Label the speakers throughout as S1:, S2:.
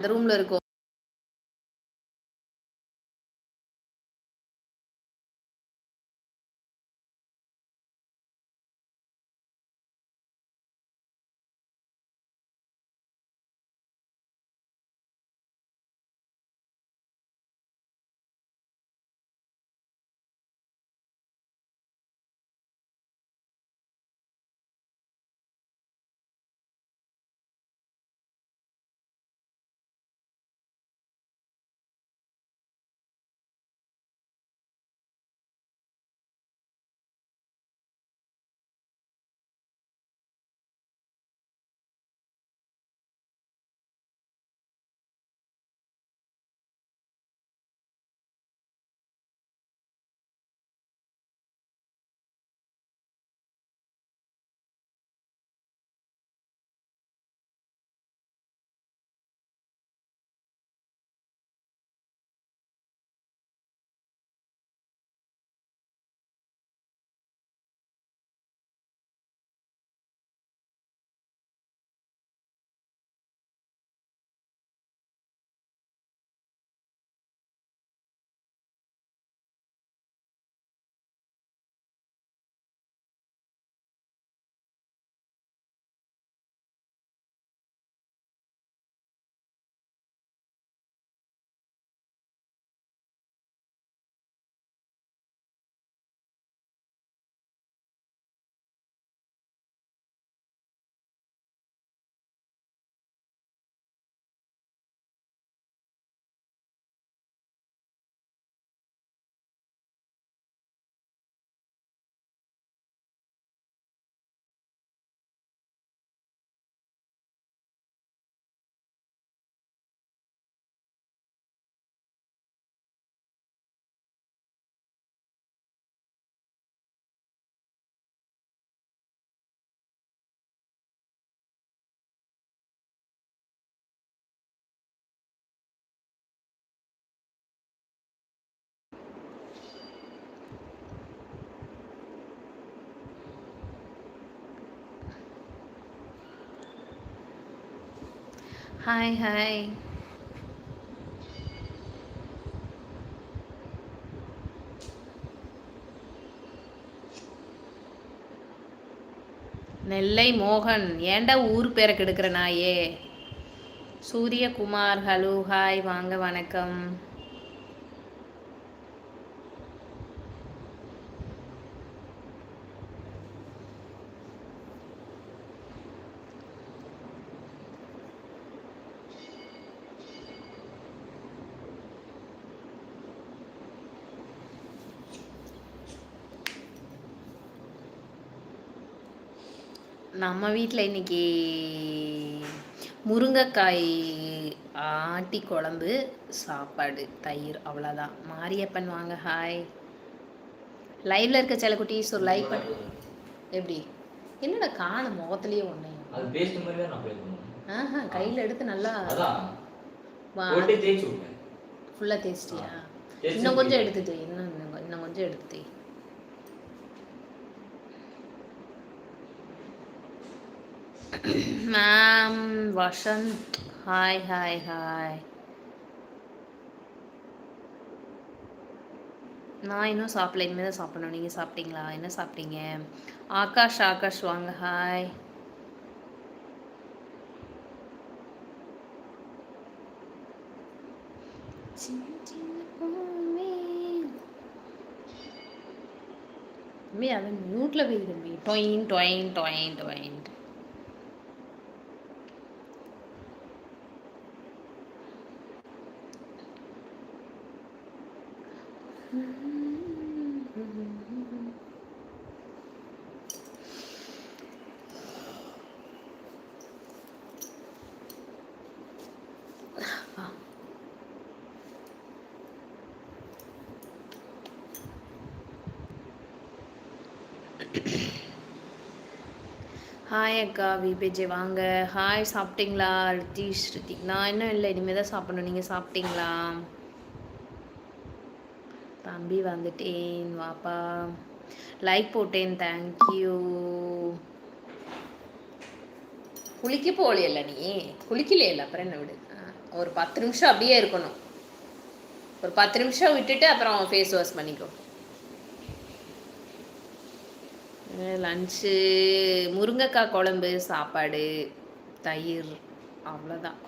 S1: அந்த ரூம்ல இருக்கும். ஹாய் ஹாய் நெல்லை மோகன் ஏண்டா ஊர் பேரை கெடுக்கிற நாயே? சூரியகுமார் ஹலோ ஹாய் வாங்க வணக்கம். நம்ம வீட்டில் இன்னைக்கு முருங்கைக்காய் ஆட்டி குழம்பு சாப்பாடு தயிர் அவ்வளோதான் மாரியப்பன் வாங்க ஹாய் லைவ்ல இருக்க சில குட்டீஸ் ஒரு லைக் பண்ண எப்படி? என்னடா காணும் முகத்துலயே
S2: பண்ணுவேன்
S1: ஆஹா கையில் எடுத்து நல்லா ஃபுல்லாக தேய்ச்சிட்டியா?
S2: தேய்ச்சி
S1: இன்னும் கொஞ்சம். எடுத்து இன்னும் இன்னும் கொஞ்சம் எடுத்து ma'am Vasanth hi hi hi நான் இன்னும் சாப்பிடல. இனிமேல் தான் சாப்பிடணும். நீங்கள் சாப்பிட்டீங்களா? என்ன சாப்பிட்டீங்க? ஆகாஷ் ஆகாஷ் வாங்க. ஹாய் சின்ன சின்ன பூவே. தம்பி அவன் போய் டொயின் டொயின் டொயின் டொயின் ஹாய் அக்கா விபிஜே வாங்க. ஹாய் சாப்பிட்டீங்களா? ரித்தீஷ் ஸ்ருதி. நான் இன்னும் இல்லை. இனிமேல் தான் சாப்பிடணும். நீங்கள் சாப்பிட்டீங்களா? தம்பி வந்துட்டேன். வாப்பா. லைக் போட்டேன். தேங்க்யூ குளிக்க போகலையல்ல நீ? குளிக்கலையல்ல? அப்புறம் என்ன விடு. ஒரு பத்து நிமிஷம் அப்படியே இருக்கணும். ஒரு பத்து நிமிஷம் விட்டுட்டு அப்புறம் ஃபேஸ் வாஷ் பண்ணிக்கோ. லஞ்சு முருங்கைக்காய் குழம்பு சாப்பாடு தயிர் அவ்வளோதான்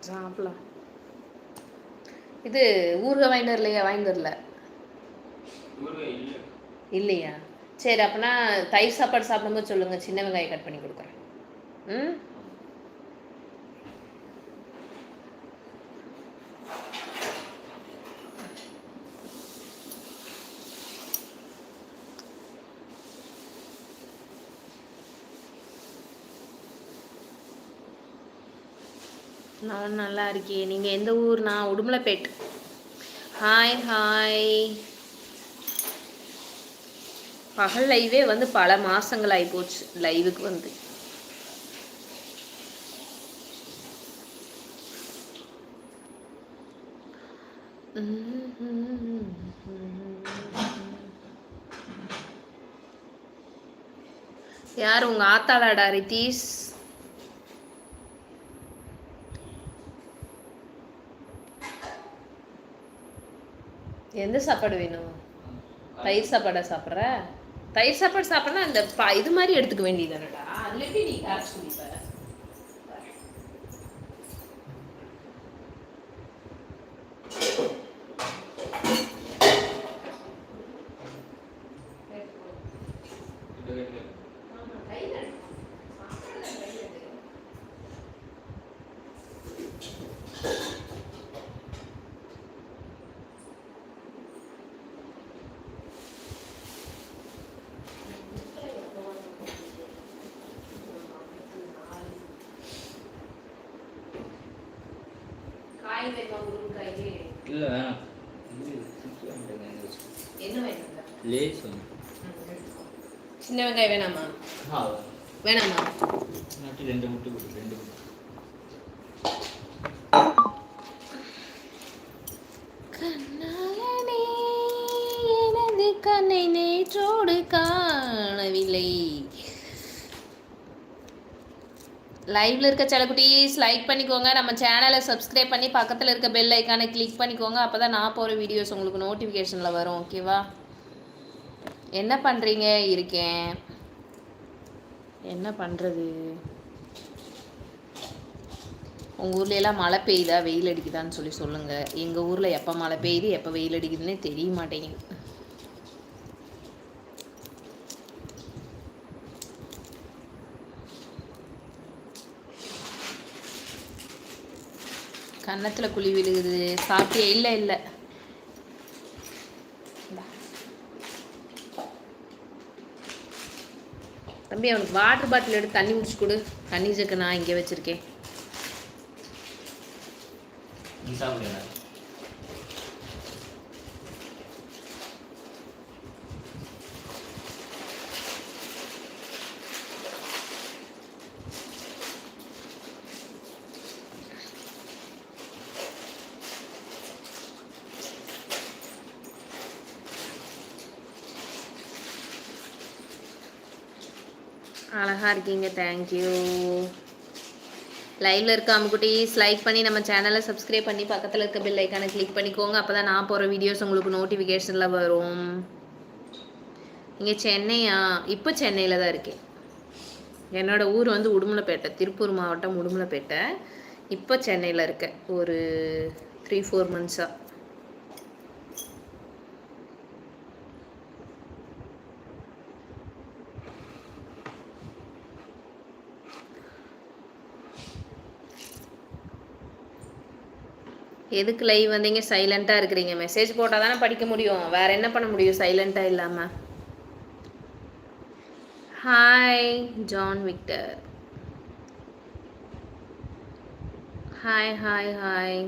S1: சாப்பிடலாம். இது ஊறுகாய் வாங்கிட்டு வரலையா? வாங்கிட்டு வரல. இல்லையா? சரி அப்பனா தயிர் சாப்பாடு சாப்பிடும்போது சொல்லுங்க. சின்ன வெங்காயம் கட் பண்ணி கொடுக்குறேன். ம்? நான் நல்லா இருக்கேன் நீங்கள் எந்த ஊர் நான் உடுமலைப்பேட். ஹாய் ஹாய் பகல் லைவே வந்து பல மாசங்கள் ஆகி போச்சு லைவுக்கு வந்து. யார் உங்க ஆத்தாளாடா ரிதீஷ் எந்த சாப்பாடு வேணும்? தயிர் சாப்பாடா சாப்பிட்ற? தயிர் சாப்பாடு சாப்பிட்றா இந்த ப இது மாதிரி எடுத்துக்க வேண்டியதானடா அதில் எப்படி நீ காய்ச்சி குடிப்ப
S2: இல்லை இல்லை
S1: காய் வேணுமா முருங்கைக்காய்
S2: இல்லை வேணாம் இது சிக்கி வந்துட்டேங்க எங்க வச்சு.
S1: என்ன வேணும்
S2: லேஸ் வந்து
S1: சின்ன வெங்காயம் வேணாமா? வேணாமா?
S2: ரெண்டு முட்டை கொடு ரெண்டு
S1: எனது கண்ணை நேற்றோடு காணவில்லை. லைவ்ல இருக்க செலக்குட்டீஸ் லைக் பண்ணிக்கோங்க. நம்ம சேனலை சப்ஸ்கிரைப் பண்ணி பக்கத்தில் இருக்க பெல் ஐக்கானை கிளிக் பண்ணிக்கோங்க. அப்போ தான் நான் போகிற வீடியோஸ் உங்களுக்கு நோட்டிஃபிகேஷனில் வரும் ஓகேவா என்ன பண்ணுறீங்க இருக்கேன். என்ன பண்ணுறது உங்கள் ஊர்ல எல்லாம் மழை பெய்யுதா? வெயில் அடிக்குதான்னு சொல்லி சொல்லுங்கள் எங்கள் ஊரில் எப்போ மழை பெய்யுது எப்போ வெயில் அடிக்குதுன்னே தெரிய மாட்டேங்குது. கன்னத்தில் குழி விழுகுது. சாப்பிட்டியா? இல்லை இல்லை. தம்பி அவனுக்கு வாட்டர் பாட்டில் எடுத்து தண்ணி முடிச்சு கொடு. தண்ணி ஜக்கு நான் இங்கே வச்சுருக்கேன். அழகாக இருக்கீங்க தேங்க்யூ லைவ்ல இருக்க அம்முக்குட்டீஸ் லைக் பண்ணி நம்ம சேனலை சப்ஸ்கிரைப் பண்ணி பக்கத்தில் இருக்க பெல் ஐக்கானை கிளிக் பண்ணிக்கோங்க. அப்போ தான் நான் போகிற வீடியோஸ் உங்களுக்கு நோட்டிஃபிகேஷனில் வரும். இங்கே சென்னையா? இப்போ சென்னையில் தான் இருக்கேன். என்னோட ஊர் வந்து உடுமலைப்பேட்டை திருப்பூர் மாவட்டம் உடுமலைப்பேட்டை. இப்போ சென்னையில் இருக்கேன். ஒரு த்ரீ ஃபோர் மந்த்ஸாக எதுக்கு லைவ் வந்தீங்க? சைலண்ட்டாக இருக்கிறீங்க. மெசேஜ் போட்டால் தானே படிக்க முடியும். வேற என்ன பண்ண முடியும்? சைலண்ட்டாக இல்லாமல் hi John Victor hi hi hi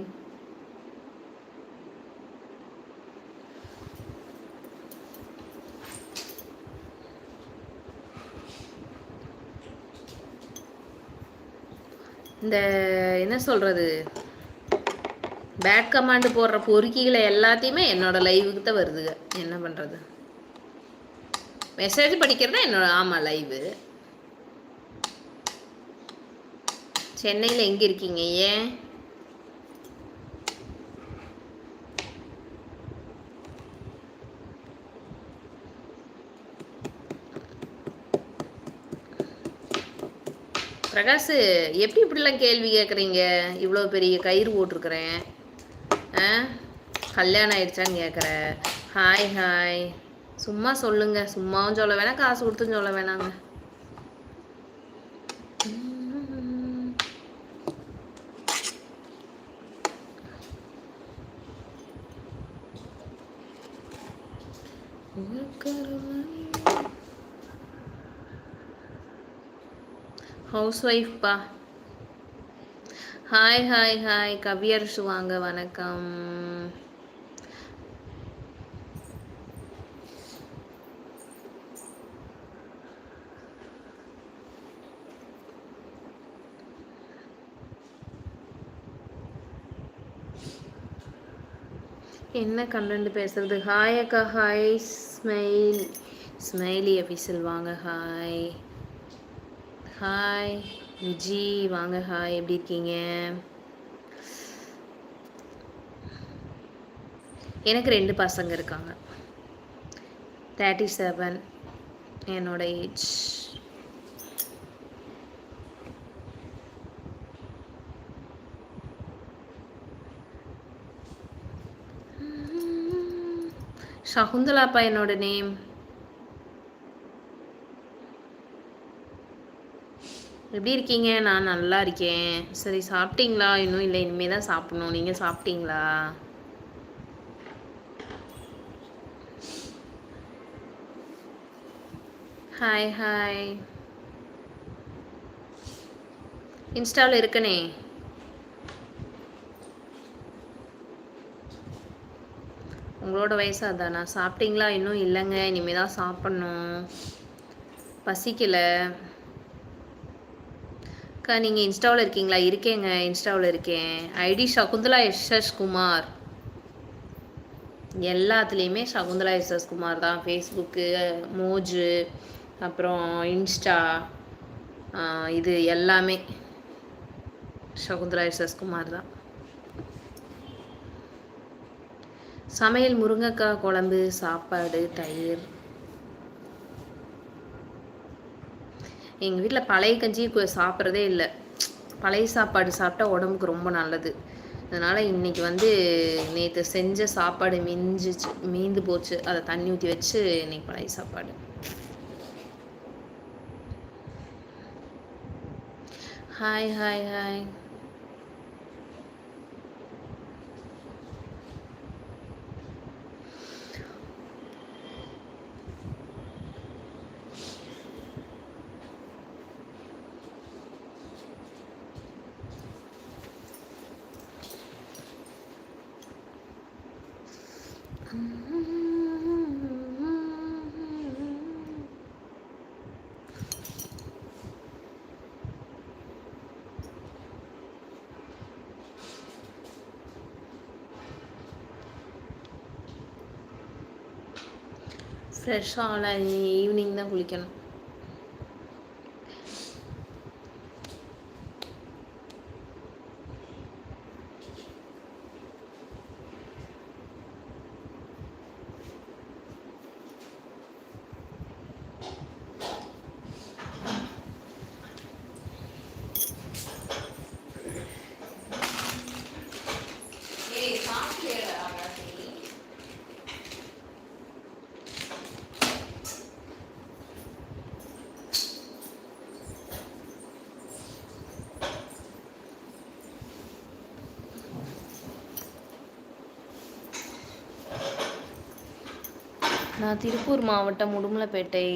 S1: இந்த என்ன சொல்கிறது பேட் கமாண்டு போடுற பொறுக்கிகளை எல்லாத்தையுமே என்னோட லைவுக்கு தான் வருதுங்க என்ன பண்ணுறது மெசேஜ் படிக்கிறதா என்னோட ஆமாம் லைவு சென்னையில் எங்கே இருக்கீங்க ஏன்? பிரகாஷ் எப்படி இப்படிலாம் கேள்வி கேட்குறீங்க இவ்வளோ பெரிய கயிறு போட்டிருக்கிறேன். கல்யாணம் ஆயிடுச்சான்னு கேட்குற ஹாய் ஹாய் சும்மா சொல்லுங்க. சும்மாவும் சொல்ல வேணாம். காசு கொடுத்தும் சொல்ல வேணாங்க. ஹவுஸ் ஒய்ஃப்பா ஹாய் ஹாய் ஹாய் கவியரசு வாங்க வணக்கம். என்ன கண்டென்ட் பேசுறது? ஹாய் அக்கா. ஹாய் ஸ்மைல் ஸ்மைலி அபிசல் வாங்க. ஹாய் ஹாய் விஜி வாங்க ஹாய் எப்படி இருக்கீங்க? எனக்கு ரெண்டு பசங்க இருக்காங்க. தேர்ட்டி செவன் என்னோட ஏஜ் சகுந்தலாப்பா என்னோட நேம் எப்படி இருக்கீங்க? நான் நல்லா இருக்கேன். சரி சாப்பிட்டீங்களா? இன்னும் இல்லை இனிமே தான் சாப்பிடணும். நீங்கள் சாப்பிட்டீங்களா? ஹாய் ஹாய் இன்ஸ்டாவில் இருக்கனே. உங்களோட வயசு அதானா? சாப்பிட்டீங்களா? இன்னும் இல்லைங்க. இனிமேல் தான் சாப்பிட்ணும். பசிக்கலை. அக்கா நீங்கள் இன்ஸ்டாவில் இருக்கீங்களா? இருக்கேங்க இன்ஸ்டாவில் இருக்கேன். ஐடி சகுந்தலா எஸ்எஸ் குமார் எல்லாத்துலேயுமே சகுந்தலா எஸ்எஸ் குமார் தான். ஃபேஸ்புக்கு மோஜு அப்புறம் இன்ஸ்டா இது எல்லாமே சகுந்தலா எஸ்எஸ் குமார் தான். சமையல் முருங்கைக்காய் குழம்பு சாப்பாடு தயிர். எங்கள் வீட்டில் பழைய கஞ்சி சாப்பிட்றதே இல்லை. பழைய சாப்பாடு சாப்பிட்டா உடம்புக்கு ரொம்ப நல்லது. அதனால் இன்னைக்கு வந்து நேற்று செஞ்ச சாப்பாடு மிஞ்சிச்சு மீந்து போச்சு. அதை தண்ணி ஊற்றி வச்சு இன்றைக்கி பழைய சாப்பாடு. ஹாய் ஹாய் ஹாய் ஃப்ரெஷ்ஷாக ஈவினிங் தான் குளிக்கணும். நான் திருப்பூர் மாவட்டம் உடுமலைப்பேட்டை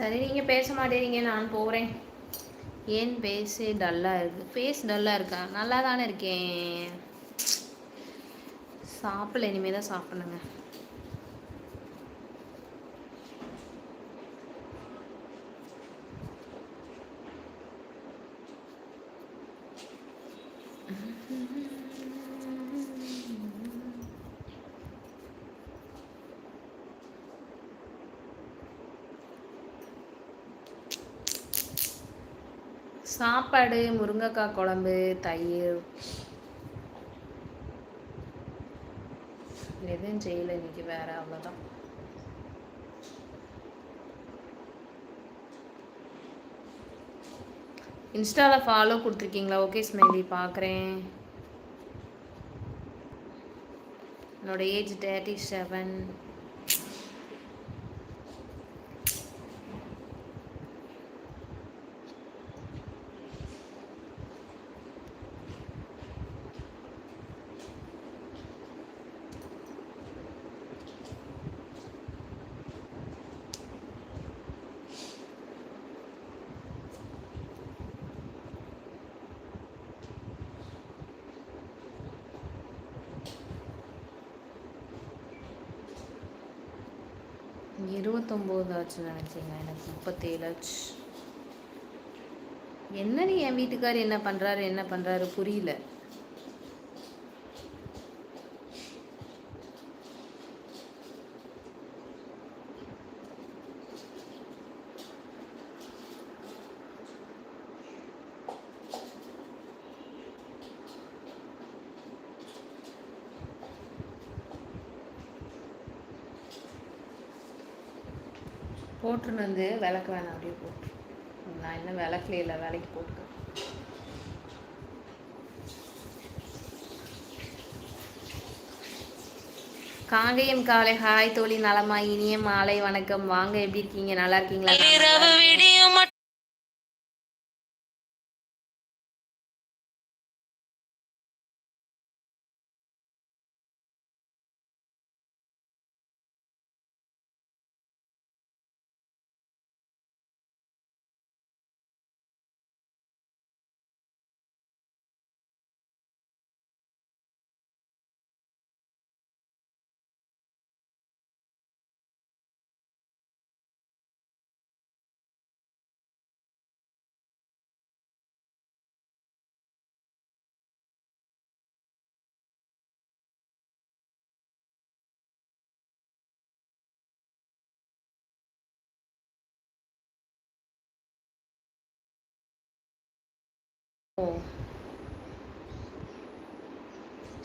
S1: சரி நீங்கள் பேச மாட்டேறீங்க நான் போகிறேன் ஏன் பேசே டல்லாக இருக்கு? ஃபேஸ் டல்லாக இருக்கா? நல்லா தானே இருக்கேன். சாப்பிடல இனிமேல் தான் சாப்பிடணுங்க. சாப்பாடு முருங்கைக்காய் குழம்பு தயிர். எதுவும் செய்யலை இன்னைக்கு வேற அவ்வளோதான் இன்ஸ்டாவில் ஃபாலோ கொடுத்துருக்கீங்களா? ஓகே ஸ்மைலி பார்க்குறேன் என்னோட ஏஜ் தேர்ட்டி செவன் இருபத்தொம்போது ஆச்சு நினச்சிங்க. எனக்கு முப்பத்தேழு ஆச்சு. என்னடி என் வீட்டுக்கார் என்ன பண்ணுறாரு என்ன பண்ணுறாரு புரியல. போட்டுன்னு வந்து விளக்கு வேணாம் அப்படியே போட்டு. நான் இன்னும் விளக்குல இல்லை வேலைக்கு போட்டுக்கிறேன் காங்கேயம் காலை ஹாய் தோழி நலமா? இனிய மாலை வணக்கம். வாங்க எப்படி இருக்கீங்க? நல்லா இருக்கீங்களா?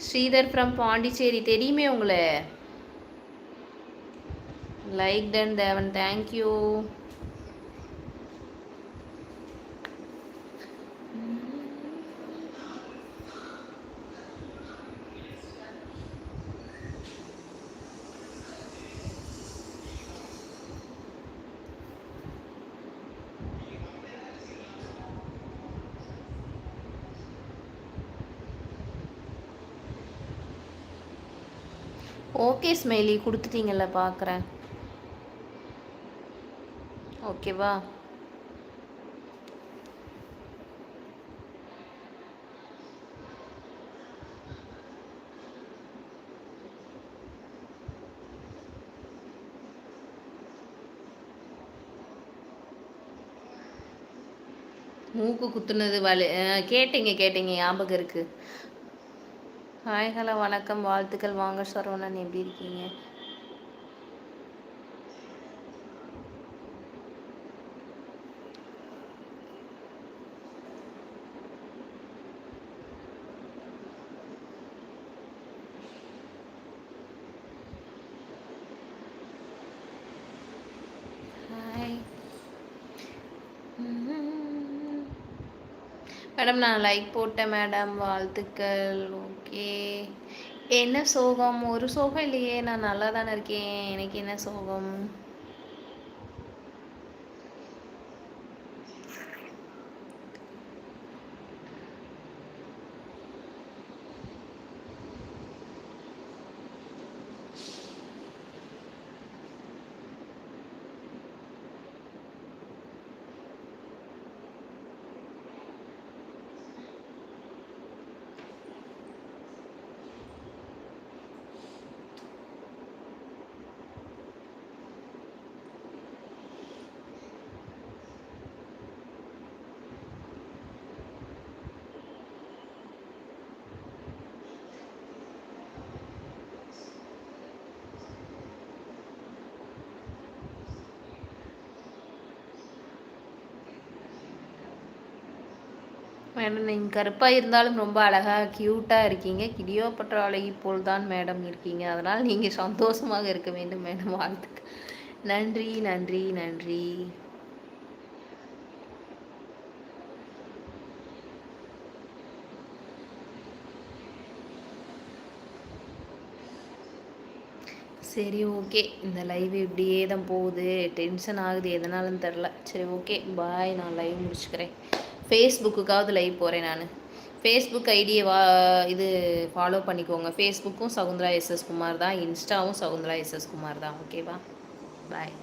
S1: ஸ்ரீதர் ஃப்ரம் பாண்டிச்சேரி. தெரியுமே உங்களை? Like done Devan. Thank you okay smiley கொடுத்துட்டீங்கல்ல பார்க்குறேன் ஓகேவா மூக்கு குத்துனது வலி அஹ் கேட்டீங்க கேட்டீங்க ஞாபகம் இருக்கு. ஹாய் ஹலோ வணக்கம். வாழ்த்துக்கள். வாங்க சரவணன் எப்படி இருக்கீங்க? மேடம் நான் லைக் போட்டேன். மேடம் வாழ்த்துக்கள். ஓகே என்ன சோகம்? ஒரு சோகம் இல்லையே நான் நல்லா தானே இருக்கேன். எனக்கு என்ன சோகம்? மேடம் நீங்கள் கருப்பாக இருந்தாலும் ரொம்ப அழகாக க்யூட்டாக இருக்கீங்க. கிடியோ அழகி போல் தான் மேடம் இருக்கீங்க. அதனால் நீங்கள் சந்தோஷமாக இருக்க வேண்டும் மேடம். வாழ்த்துக்கு நன்றி நன்றி நன்றி. சரி ஓகே. இந்த லைவ் இப்படியே தான் போகுது. டென்ஷன் ஆகுது. எதனாலும் தெரில. சரி ஓகே. பாய். நான் லைவ் முடிச்சுக்கிறேன். ஃபேஸ்புக்குக்காவது லைவ் போகிறேன் நான். ஃபேஸ்புக் ஐடியை வா இது ஃபாலோ பண்ணிக்கோங்க. ஃபேஸ்புக்கும் சகுந்தரா எஸ்எஸ் குமார் தான் இன்ஸ்டாவும் சகுந்தரா எஸ்எஸ் குமார் தான். ஓகேவா பாய்